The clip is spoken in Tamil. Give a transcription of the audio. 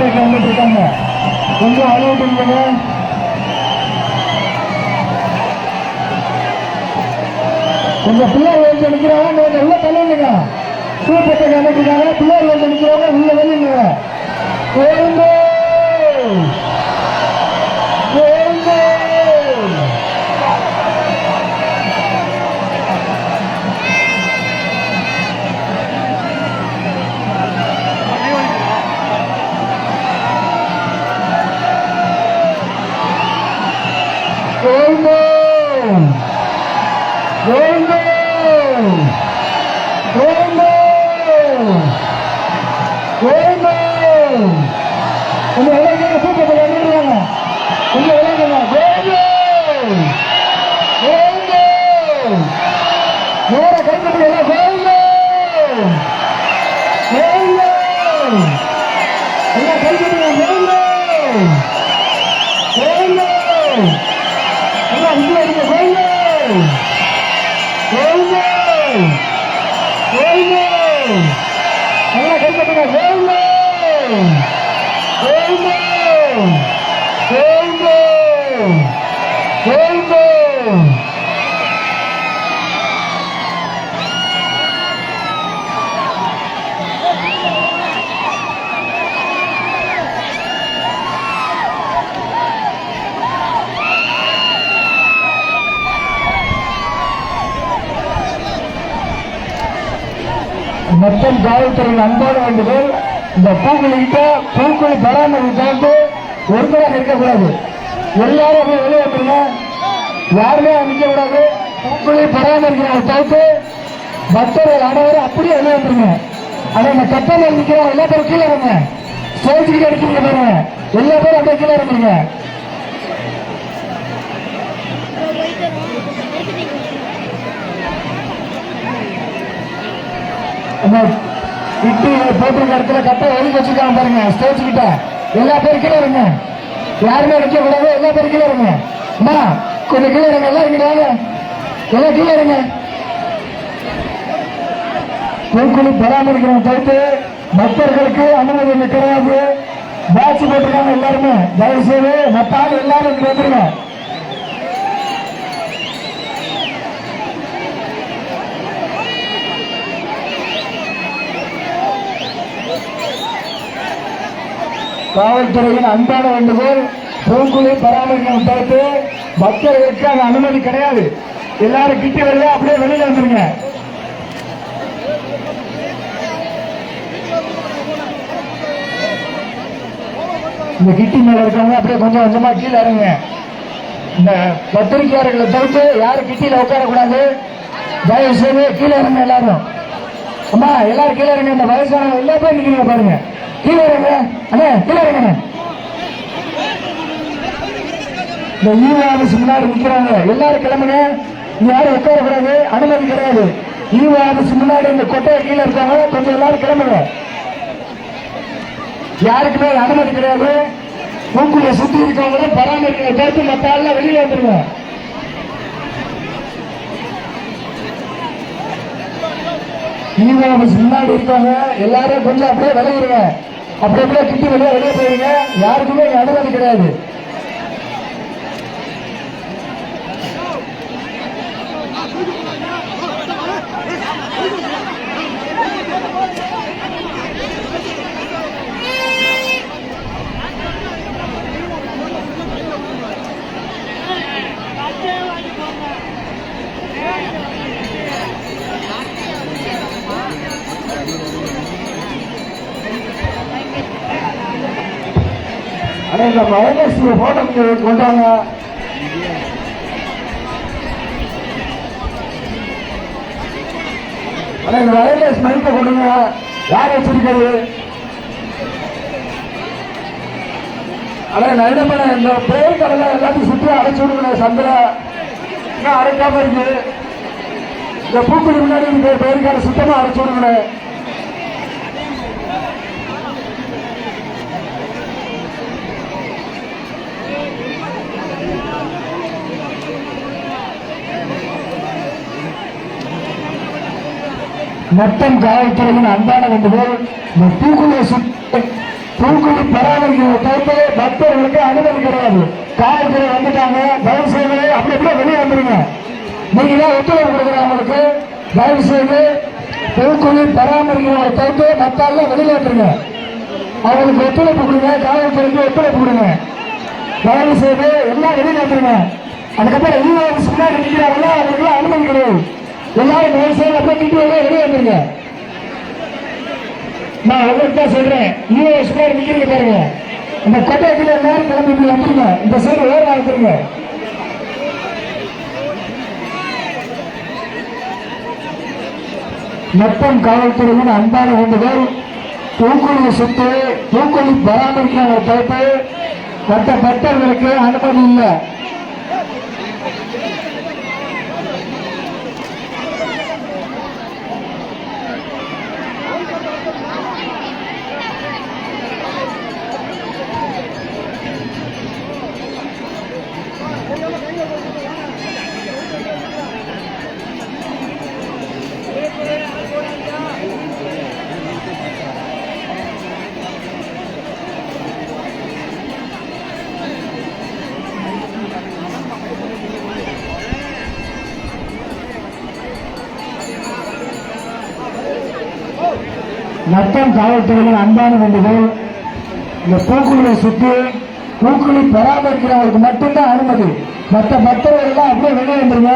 கோட்டைக்கு வந்துட்டு இருக்காங்க கொஞ்சம் பண்ணுங்க கொஞ்சம் பிள்ளைகள் வந்து நிற்கிறாங்க நீங்க நல்ல தள்ளுங்க பூப்பட்டை அமைக்கிறாங்க பிள்ளைகள் வந்து நிற்கிறாங்க உள்ள வெளியுங்க Rainbow! Rainbow! மொத்தம் காவல்துறையின் அன்பான வேண்டுகோள் இந்த பூக்குழிக்கிட்ட பூக்களை பராமரிப்பு தவிர்த்து ஒருத்தராக இருக்கக்கூடாது. எல்லாரும் அப்படியே வெளியே வந்துருங்க. யாருமே அமைக்க கூடாது பூக்களை பராமரிக்கிறவங்க தவிர்த்து பக்தர்கள் அனைவரும் அப்படியே வெளியே வந்துருங்க. ஆனா இந்த சட்டம் நிற்கிறவங்க எல்லா பேரும் கீழே இருங்க ஸ்டேஜுக்கு அடிக்கிறீங்க பாருங்க. எல்லா பேரும் அப்படியே கீழே இருந்துருங்க இட்டு போட்டிருக்க இடத்துல கட்ட ஒழுங்கு வச்சிருக்காங்க பாருங்க ஸ்டேஜ் கிட்ட. எல்லா பேரும் கீழே இருங்க. யாருமே அடிக்க கூடாது எல்லா பேரும் கீழே இருங்க. அம்மா கொஞ்சம் கீழே இருங்க எல்லாம் இங்க எல்லாம் கீழே இருங்க. பூக்குழி பராமரிக்கிறவங்க தவிர்த்து பக்தர்களுக்கு அனுமதி கிடையாது. பேட்ச் போட்டிருக்காங்க எல்லாருமே. தயவு செய்து மற்ற ஆள் எல்லாரும் இங்க வந்துருங்க. காவல்துறையின் அன்பான வேண்டுகோள் பூங்குழி பராமரிக்கும் தவிர்த்து பக்தர்களுக்கு அங்க அனுமதி கிடையாது. எல்லாரும் கிட்டி வருது அப்படியே வெளியில வந்துருங்க. இந்த கிட்டி மேல இருக்கவங்க அப்படியே கொஞ்சம் கொஞ்சமா கீழே இறங்குங்க. இந்த பத்திரிகையாளர்களை தவிர்த்து யாரும் கிட்டியில உட்காரக்கூடாது. தயவு செய்து கீழே இறங்க எல்லாரும். அம்மா எல்லாரும் கீழே இறங்க இந்த வயசானவங்க எல்லா பேரும் நிக்கிறீங்க பாருங்க. கீழே இறங்க. அண்ணே கீழே இறங்க. இந்த ஈவோ ஆபீஸ் முன்னாடி நிக்கிறாங்க. எல்லாரும் கிளம்புங்க. இங்க யாரும் உட்காரக்கூடாது அனுமதி கிடையாது. ஈவோ ஆபீஸ் முன்னாடி இந்த கொட்டையை கீழே இருக்காங்க. கொஞ்சம் எல்லாரும் கிளம்புங்க. யாருக்குமே அனுமதி கிடையாது. மூக்குள்ள சுத்தி இருக்கவங்களும் பராமரிக்கிற தடுத்து மற்ற ஆள்லாம் வெளியில வந்துருங்க. ஈவோ ஆபீஸ் முன்னாடி இருக்காங்க எல்லாரும் கொஞ்சம் அப்படியே விளையிடுங்க அப்படி அப்படியே கிட்டி வெளியே வெளியே போயிருங்க யாருக்குமே அனுமதி கிடையாது Thank you. அடே இந்த மைனஸ் போட்டோ கொண்டாங்க. அடே இந்த வயர்லெஸ் மைக்கை கொடுங்க யார் வச்சிருக்கிறது? அண்ணா நான் என்ன பண்ண இந்த பேர் கடல எல்லாத்தையும் சுற்றி அடைச்சு விடுங்க சந்திர. இன்னும் அடைக்காம இருக்கு. இந்த பூக்குடி முன்னாடி இருக்கிற பேர் கடை சுத்தமா அடைச்சு விடுங்க மொத்தம் காவல்துறையின் அன்பான வேண்டுகோள் இந்த பூக்குழியை சுற்றி பூக்குழி பராமரிக்கிற தவிர்த்து பக்தர்களுக்கு அனுமதி கிடையாது. காவல்துறை வந்துட்டாங்க தயவு செய்து அப்படி எப்படி வெளியே வந்துருங்க. நீங்க தான் ஒத்துழைப்பு கொடுக்குறவங்களுக்கு தயவு செய்து பூக்குழி பராமரிக்கிறவங்களை தவிர்த்து மற்ற ஆள்லாம் வந்துருங்க. அவங்களுக்கு ஒத்துழைப்பு கொடுங்க காவல்துறைக்கு ஒத்துழைப்பு கொடுங்க. தயவு செய்து எல்லாம் வெளியில வந்துருங்க. அதுக்கப்புறம் எல்லா முன்னாடி நிற்கிறாங்களோ அவங்களுக்கு அனுமதி கிடையாது. எல்லாரும் தயவு அப்ப கிட்டு கிட்டு வெளியே வந்துருங்க. நான் அவருக்கு தான் சொல்றேன் யூஎஸ் பேர் நிக்கிறீங்க பாருங்க. இந்த கொட்டையத்துல எல்லாரும் கிளம்பி இப்படி வந்துருங்க. இந்த சைடு ஓரம் வந்துருங்க. நெப்பம் காவல்துறையின் அன்பான வேண்டுகோள் தூக்குழி சுத்து தூக்குழி பராமரிக்கிற தவிர்த்து மற்ற பக்தர்களுக்கு அனுமதி இல்லை. நத்தம் காவல்துறையில் அன்பான வேண்டுகோள் இந்த பூக்குழியை சுற்றி பூக்குழி பராமரிக்கிறவங்களுக்கு மட்டும்தான் அனுமதி. மற்ற பக்தர்கள் எல்லாம் அப்படியே வெளியே வந்துருங்க.